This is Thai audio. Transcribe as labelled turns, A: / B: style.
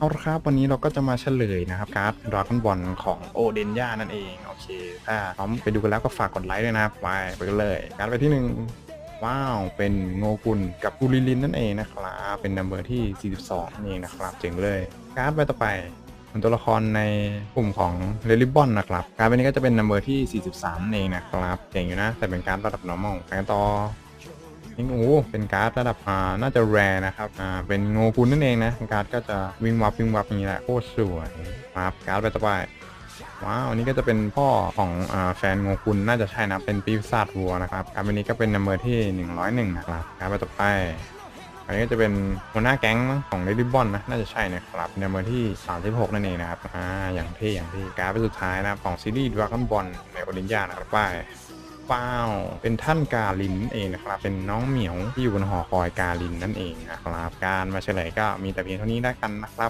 A: เอาละครับ วันนี้เราก็จะมาเฉลยนะครับการ์ดดราก้อนบอลของโอเดนย่านั่นเองโอเค ถ้าพร้อมไปดูกันแล้วก็ฝากกดไลค์ด้วยนะครับไปไปกันเลยการ์ดไปที่หนึ่งว้าว เป็นโงกุลกับกูริลินนั่นเองนะครับ เป็นนัมเบอร์ที่ 42นั่นเองนะครับ เจ๋งเลยการ์ดใบต่อไปเป็นตัวละครในกลุ่มของเรลิบอนนะครับ การ์ดใบนี้ก็จะเป็นนัมเบอร์ที่ 43นั่นเองนะครับ เจ๋งอยู่นะ แต่เป็นการ์ดระดับ normal ไปกันต่อ นี่โอ้เป็นการ์ดระดับอ่าน่าจะแรนะครับอ่าเป็นโงกุลนั่นเองนะการ์ดก็จะวิ่งวับวิ่งวับอย่างนี้แหละโคตรสวยครับการ์ดไปต่อไปว้าวอันนี้ก็จะเป็นพ่อของอแฟนโงกุลน่าจะใช่นะ เป็นปีศาจวัวนะครับการ์ดใบนี้ก็เป็นนัมเบอร์ที่ 101 นะครับการ์ดไปต่อไป อันนี้ก็จะเป็นหัวหน้าแก๊งของเรดดิบอนนะ น่าจะใช่นะครับนัมเบอร์ที่ 36 นั่นเองนะครับ อ่า อย่างเท่อย่างเท่การ์ดใบสุดท้ายนะครับของซีรีส์ดราก้อนบอลในโอลิมปิยานะครับไป ป้า เป็นท่านกาลินนั่นเองนะครับ เป็นน้องเหมียวที่อยู่บนหอคอยกาลินนั่นเองนะครับ การมาเฉลยก็มีแต่เพียงเท่านี้แล้วกันนะครับ